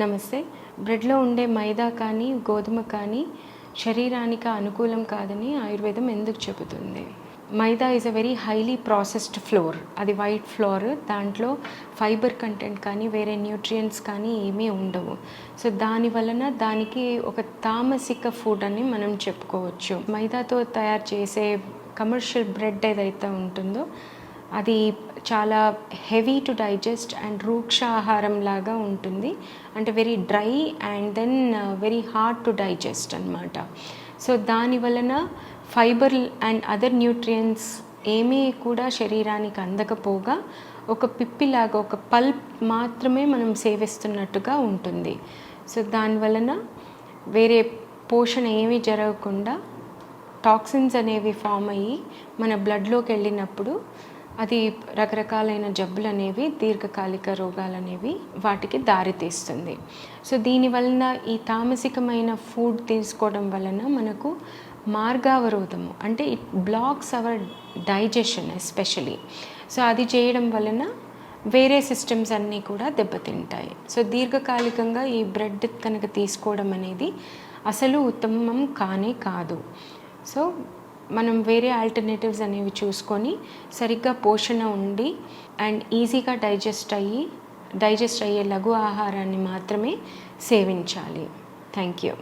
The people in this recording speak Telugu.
నమస్తే. బ్రెడ్లో ఉండే మైదా కానీ గోధుమ కానీ శరీరానికి అనుకూలం కాదని ఆయుర్వేదం ఎందుకు చెబుతుంది? Maida is a very highly processed flour అది వైట్ ఫ్లోర్ దాంట్లో ఫైబర్ కంటెంట్ కానీ వేరే న్యూట్రియంట్స్ కానీ ఏమీ ఉండవు. సో దాని వలన దానికి ఒక తామసిక ఫుడ్ అని మనం చెప్పుకోవచ్చు. మైదాతో తయారు చేసే కమర్షియల్ బ్రెడ్ ఏదైతే ఉంటుందో అది చాలా హెవీ టు డైజెస్ట్ అండ్ రూక్ష ఆహారం లాగా ఉంటుంది. అంటే very dry and then very hard to digest అనమాట సో దాని వలన ఫైబర్ అండ్ అదర్ న్యూట్రియంట్స్ ఏమీ కూడా శరీరానికి అందకపోగా ఒక పిప్పిలాగా ఒక పల్ప్ మాత్రమే మనం సేవిస్తున్నట్టుగా ఉంటుంది. సో దాని వలన వేరే పోషణ ఏమీ జరగకుండా టాక్సిన్స్ అనేవి ఫామ్ అయ్యి మన బ్లడ్లోకి వెళ్ళినప్పుడు అది రకరకాలైన జబ్బులు అనేవి దీర్ఘకాలిక రోగాలు అనేవి వాటికి దారితీస్తుంది సో దీని వలన ఈ తామసికమైన ఫుడ్ తీసుకోవడం వలన మనకు మార్గావరోధము అంటే it blocks our digestion especially. So అది చేయడం వలన వేరే సిస్టమ్స్ అన్నీ కూడా దెబ్బతింటాయి. సో దీర్ఘకాలికంగా ఈ బ్రెడ్ కనుక తీసుకోవడం అనేది అసలు ఉత్తమం కానే కాదు. సో మనం వేరే ఆల్టర్నేటివ్స్ అనేవి చూసుకొని సరిగ్గా పోషణ ఉండి అండ్ ఈజీగా డైజెస్ట్ అయ్యి డైజెస్ట్ అయ్యే లఘు ఆహారాన్ని మాత్రమే సేవించాలి. Thank you